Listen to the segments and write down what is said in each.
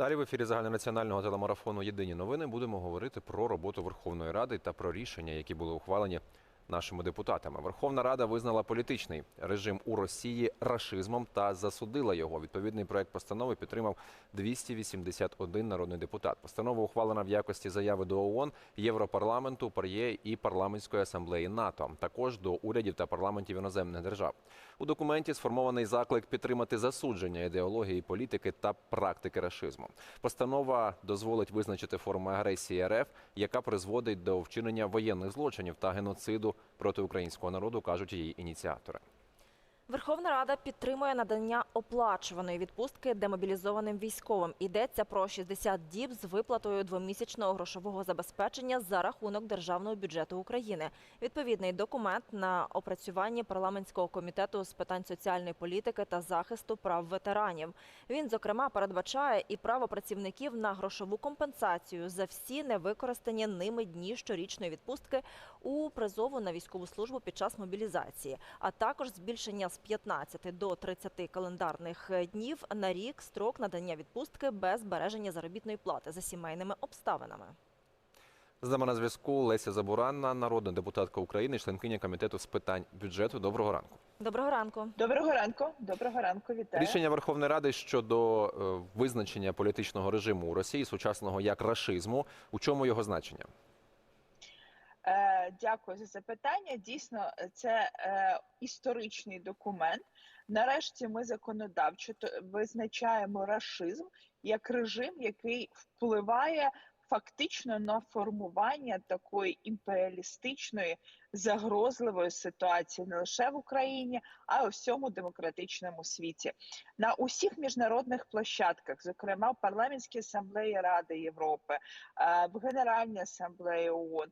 Далі в ефірі загальнонаціонального телемарафону Єдині новини будемо говорити про роботу Верховної Ради та про рішення, які були ухвалені нашими депутатами. Верховна Рада визнала політичний режим у Росії рашизмом та засудила його. Відповідний проект постанови підтримав 281 народний депутат. Постанова ухвалена в якості заяви до ООН, Європарламенту, ПАРЄ і парламентської асамблеї НАТО, також до урядів та парламентів іноземних держав. У документі сформований заклик підтримати засудження ідеології політики та практики рашизму. Постанова дозволить визначити форми агресії РФ, яка призводить до вчинення воєнних злочинів та геноциду проти українського народу, кажуть її ініціатори. Верховна Рада підтримує надання оплачуваної відпустки демобілізованим військовим. Йдеться про 60 діб з виплатою двомісячного грошового забезпечення за рахунок державного бюджету України. Відповідний документ на опрацюванні парламентського комітету з питань соціальної політики та захисту прав ветеранів. Він зокрема передбачає і право працівників на грошову компенсацію за всі невикористані ними дні щорічної відпустки у призову на військову службу під час мобілізації, а також збільшення 15 до 30 календарних днів на рік строк надання відпустки без збереження заробітної плати за сімейними обставинами. З нами на зв'язку Леся Забуранна, народна депутатка України, членкиня комітету з питань бюджету. Доброго ранку. Доброго ранку. Доброго ранку, доброго ранку, вітаю. Рішення Верховної Ради щодо е, визначення політичного режиму у Росії, сучасного як рашизму. У чому його значення? Е, дякую за запитання. Дійсно, це е, історичний документ. Нарешті ми законодавчо визначаємо рашизм як режим, який впливає фактично на формування такої імперіалістичної загрозливої ситуації не лише в Україні, а й у всьому демократичному світі. На усіх міжнародних площадках, зокрема в парламентській асамблеї Ради Європи, е, в Генеральній асамблеї ООН,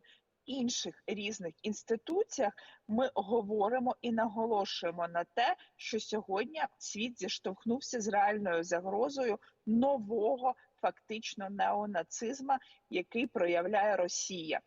інших різних інституціях ми говоримо і наголошуємо на те, що сьогодні світ зіштовхнувся з реальною загрозою нового фактично неонацизма, який проявляє Росія.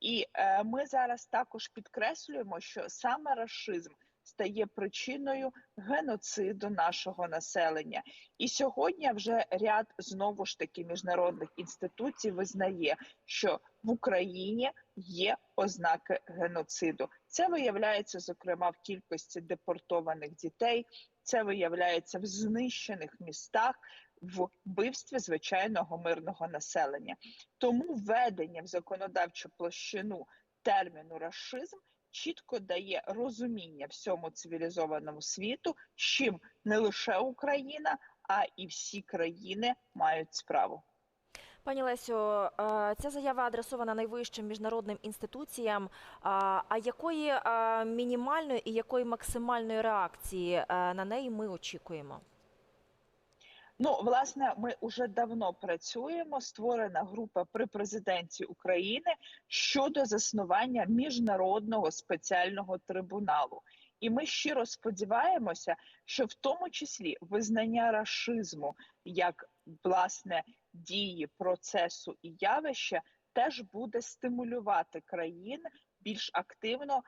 І е, ми зараз також підкреслюємо, що саме рашизм стає причиною геноциду нашого населення. І сьогодні вже ряд знову ж таки міжнародних інституцій визнає, що в Україні є ознаки геноциду. Це виявляється зокрема в кількості депортованих дітей. Це виявляється в знищених містах, в вбивстві звичайного мирного населення. Тому введення в законодавчу площину терміну рашизм чітко дає розуміння всьому цивілізованому світу, чим не лише Україна, а і всі країни мають справу. Пані Лесю, е, ця заява адресована найвищим міжнародним інституціям. А а якої е, мінімальної і якої максимальної реакції е, на неї ми очікуємо? Ну, власне, ми вже давно працюємо. Створена група при президенті України щодо заснування міжнародного спеціального трибуналу. І ми щиро сподіваємося, що в тому числі визнання рашизму як власне дії процесу і явища теж буде стимулювати країни більш активно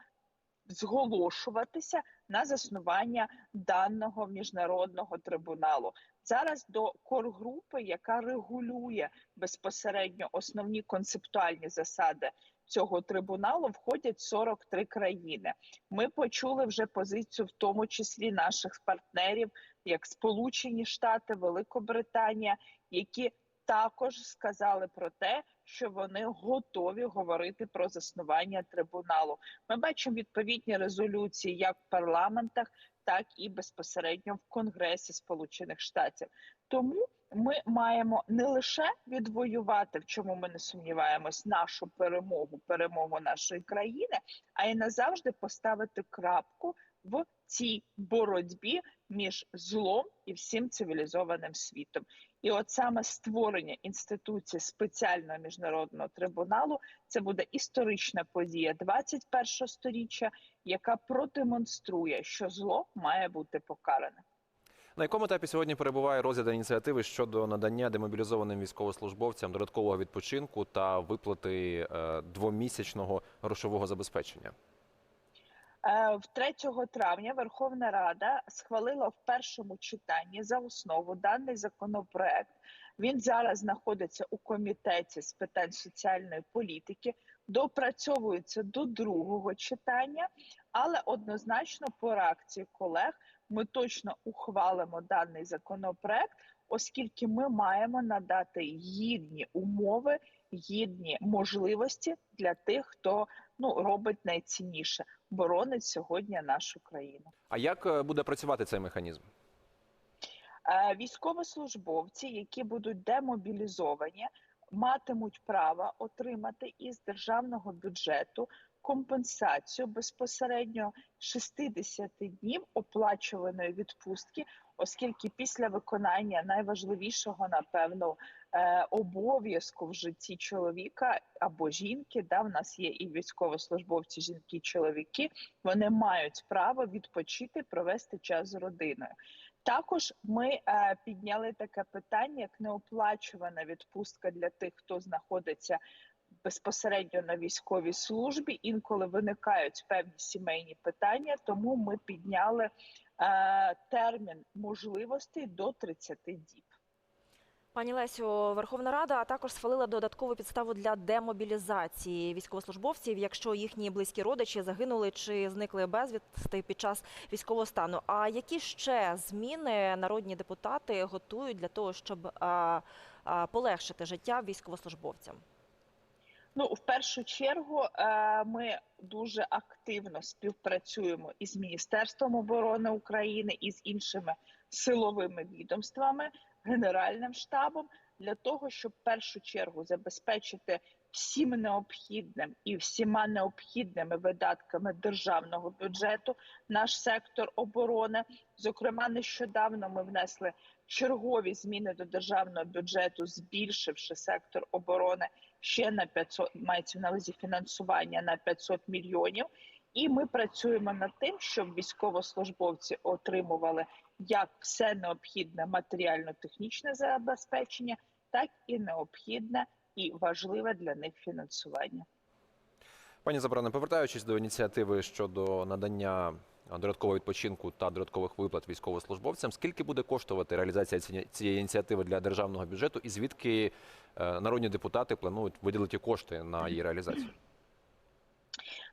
зголошуватися на заснування даного міжнародного трибуналу. Зараз до коргрупи, яка регулює безпосередньо основні концептуальні засади цього трибуналу, входять 43 країни. Ми почули вже позицію, в тому числі наших партнерів, як Сполучені Штати, Великобританія, які також сказали про те, що вони готові говорити про заснування трибуналу. Ми бачимо відповідні резолюції як в парламентах, так і безпосередньо в Конгресі Сполучених Штатів. Тому ми маємо не лише відвоювати, в чому ми не сумніваємось, нашу перемогу, перемогу нашої країни, а й назавжди поставити крапку в цій боротьбі між злом і всім цивілізованим світом. І от саме створення інституції спеціального міжнародного трибуналу це буде історична подія 21 сторіччя, яка продемонструє, що зло має бути покаране. На якому етапі сьогодні перебуває розгляд ініціативи щодо надання демобілізованим військовослужбовцям додаткового відпочинку та виплати е, двомісячного грошового забезпечення? Е, В 3 травня Верховна Рада схвалила в першому читанні за основу даний законопроект. Він зараз знаходиться у комітеті з питань соціальної політики, допрацьовується до другого читання, але однозначно по реакції колег ми точно ухвалимо даний законопроект, оскільки ми маємо надати гідні умови, гідні можливості для тих, хто ну робить найцінніше боронить сьогодні нашу країну. А як е, буде працювати цей механізм? Е, Військовослужбовці, які будуть демобілізовані, матимуть право отримати із державного бюджету компенсацію безпосередньо 60 днів оплачуваної відпустки, оскільки після виконання найважливішого, напевно, е, обов'язку в житті чоловіка або жінки, да, в нас є і військовослужбовці, жінки, чоловіки, вони мають право відпочити, провести час з родиною. Також ми е, підняли таке питання, як неоплачувана відпустка для тих, хто знаходиться безпосередньо на військовій службі. Інколи виникають певні сімейні питання, тому ми підняли е, термін можливостей до 30 діб. Пані Лесю, Верховна Рада також схвалила додаткову підставу для демобілізації військовослужбовців, якщо їхні близькі родичі загинули чи зникли безвісти під час військового стану. А які ще зміни народні депутати готують для того, щоб а, а, полегшити життя військовослужбовцям? Ну, в першу чергу, е, ми дуже активно співпрацюємо із Міністерством оборони України і з іншими силовими відомствами, Генеральним штабом для того, щоб в першу чергу забезпечити всім необхідним і всіма необхідними видатками державного бюджету наш сектор оборони. Зокрема, нещодавно ми внесли чергові зміни до державного бюджету, збільшивши сектор оборони ще на 500, мається на увазі фінансування на 500 мільйонів. І ми працюємо над тим, щоб військовослужбовці отримували як все необхідне матеріально-технічне забезпечення, так і необхідне і важливе для них фінансування. Пані Забране, повертаючись до ініціативи щодо надання додаткового відпочинку та додаткових виплат військовослужбовцям, скільки буде коштувати реалізація цієї- ініціативи для державного бюджету, і звідки е, народні депутати планують виділити кошти на її реалізацію?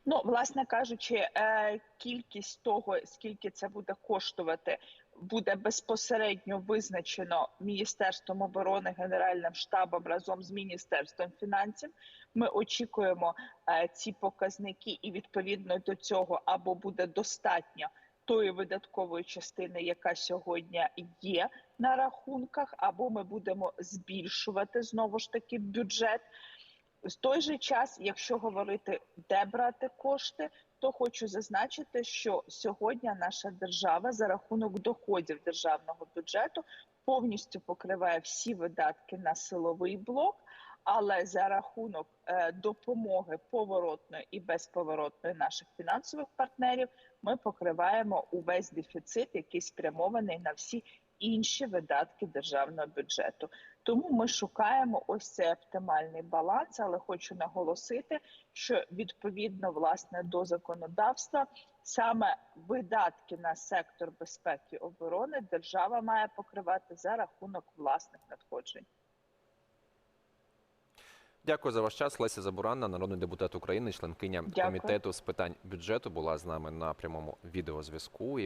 Ну, власне кажучи, е, кількість того, скільки це буде коштувати, буде безпосередньо визначено Міністерством оборони, Генеральним штабом разом з Міністерством фінансів. Ми очікуємо е, ці показники, і відповідно до цього або буде достатньо тої видаткової частини, яка сьогодні є на рахунках, або ми будемо збільшувати знову ж таки бюджет. В той же час, якщо говорити, де брати кошти, то хочу зазначити, що сьогодні наша держава за рахунок доходів державного бюджету повністю покриває всі видатки на силовий блок. Але за рахунок е, допомоги поворотної і безповоротної наших фінансових партнерів ми покриваємо увесь дефіцит, який спрямований на всі інші видатки державного бюджету. Тому ми шукаємо ось цей оптимальний баланс, але хочу наголосити, що відповідно власне до законодавства саме видатки на сектор безпеки і оборони держава має покривати за рахунок власних надходжень. Дякую за ваш час. Леся Забуранна, народний депутат України, членкиня Дякую. комітету з питань бюджету, була з нами на прямому відеозв'язку.